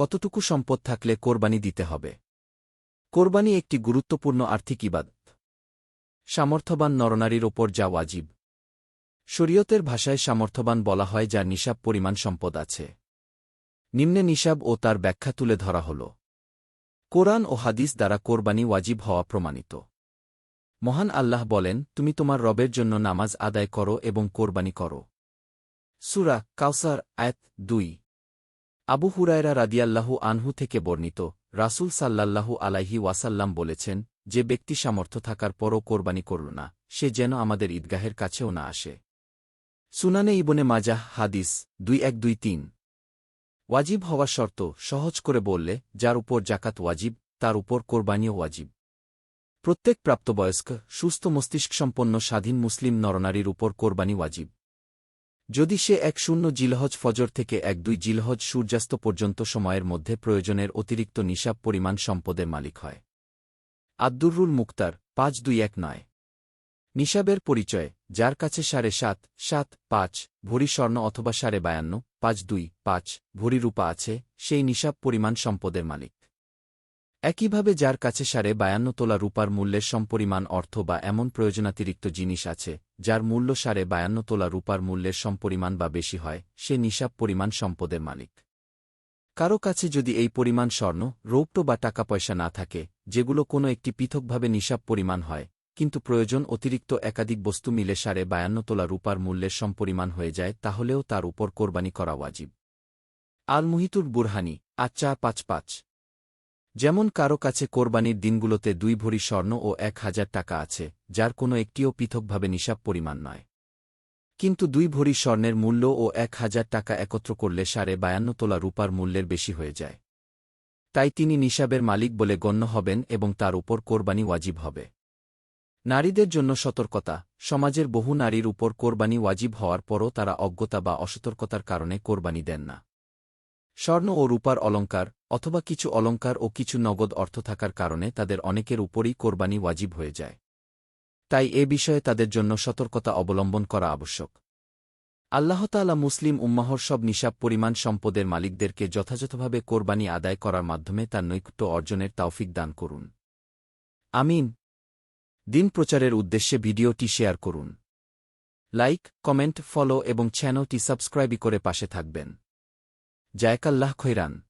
কতটুকু সম্পদ থাকলে কোরবানি দিতে হবে? কোরবানি একটি গুরুত্বপূর্ণ আর্থিক ইবাদত। সামর্থ্যবান নরনারীর ওপর যা ওয়াজিব। শরীয়তের ভাষায় সামর্থ্যবান বলা হয় যার নিসাব পরিমাণ সম্পদ আছে। নিম্নে নিসাব ও তার ব্যাখ্যা তুলে ধরা হল। কোরআন ও হাদিস দ্বারা কোরবানি ওয়াজিব হওয়া প্রমাণিত। মহান আল্লাহ বলেন, তুমি তোমার রবের জন্য নামাজ আদায় করো এবং কোরবানি করো। সুরা কাউসার আয়াত দুই। আবু হুরায়রা রাদিয়াল্লাহু আনহু থেকে বর্ণিত, রাসূল সাল্লাল্লাহু আলাইহি ওয়াসাল্লাম বলেছেন, যে ব্যক্তি সামর্থ্য থাকার পরও কোরবানি করল না, সে যেন আমাদের ঈদগাহের কাছেও না আসে। সুনানে ইবনে মাজাহ, হাদিস দুই এক দুই তিন। ওয়াজিব হওয়ার শর্ত, সহজ করে বললে, যার উপর জাকাত ওয়াজিব, তার উপর কোরবানিও ওয়াজিব। প্রত্যেক প্রাপ্তবয়স্ক, সুস্থ মস্তিষ্কসম্পন্ন স্বাধীন মুসলিম নরনারীর উপর কোরবানি ওয়াজিব। যদি সে এক শূন্য জিলহজ ফজর থেকে এক দুই জিলহজ সূর্যাস্ত পর্যন্ত সময়ের মধ্যে প্রয়োজনের অতিরিক্ত নিসাব পরিমাণ সম্পদের মালিক হয়। আব্দুরুল মুক্তার, পাঁচ দুই এক নয়। নিসাবের পরিচয়, যার কাছে সাড়ে সাত সাত, পাঁচ, ভরি স্বর্ণ অথবা সাড়ে বায়ান্ন, পাঁচ দুই, পাঁচ, ভরি রূপা আছে, সেই নিসাব পরিমাণ সম্পদের মালিক। একইভাবে যার কাছে সাড়ে বায়ান্ন তোলা রূপার মূল্যের সমপরিমাণ অর্থ বা এমন প্রয়োজনাতিরিক্ত জিনিস আছে, যার মূল্য সাড়ে বায়ান্ন তোলা রূপার মূল্যের সমপরিমাণ বা বেশি হয়, সে নিসাব পরিমাণ সম্পদের মালিক। কারও কাছে যদি এই পরিমাণ স্বর্ণ, রৌপ্য বা টাকা পয়সা না থাকে, যেগুলো কোনো একটি পৃথকভাবে নিসাব পরিমাণ হয়, কিন্তু প্রয়োজন অতিরিক্ত একাধিক বস্তু মিলে সাড়ে বায়ান্ন তোলা রূপার মূল্যের সমপরিমাণ হয়ে যায়, তাহলেও তার উপর কোরবানি করা ওয়াজিব। আল মুহিতুর বুরহানি আচ্চা পাঁচ পাঁচ। যেমন কারও কাছে কোরবানির দিনগুলোতে দুই ভরি স্বর্ণ ও এক হাজার টাকা আছে, যার কোনো একটিও পৃথকভাবে নিসাব পরিমাণ নয়। কিন্তু দুই ভরি স্বর্ণের মূল্য ও এক হাজার টাকা একত্র করলে সাড়ে বায়ান্ন তোলা রূপার মূল্যের বেশি হয়ে যায়। তাই তিনি নিসাবের মালিক বলে গণ্য হবেন এবং তার উপর কোরবানি ওয়াজিব হবে। নারীদের জন্য সতর্কতা, সমাজের বহু নারীর উপর কোরবানি ওয়াজিব হওয়ার পরও তারা অজ্ঞতা বা অসতর্কতার কারণে কোরবানি দেন না। স্বর্ণ ও রূপার অলঙ্কার অথবা কিছু অলঙ্কার ও কিছু নগদ অর্থ থাকার কারণে তাদের অনেকের উপরই কোরবানি ওয়াজিব হয়ে যায়। তাই এ বিষয়ে তাদের জন্য সতর্কতা অবলম্বন করা আবশ্যক। আল্লাহতালা মুসলিম উম্মাহর সব নিসাব পরিমাণ সম্পদের মালিকদেরকে যথাযথভাবে কোরবানি আদায় করার মাধ্যমে তার নৈকট্য অর্জনের তাওফিক দান করুন। আমিন। দিন প্রচারের উদ্দেশ্যে ভিডিওটি শেয়ার করুন। লাইক, কমেন্ট, ফলো এবং চ্যানেলটি সাবস্ক্রাইবই করে পাশে থাকবেন। জায়কাল্লাহ খৈরান।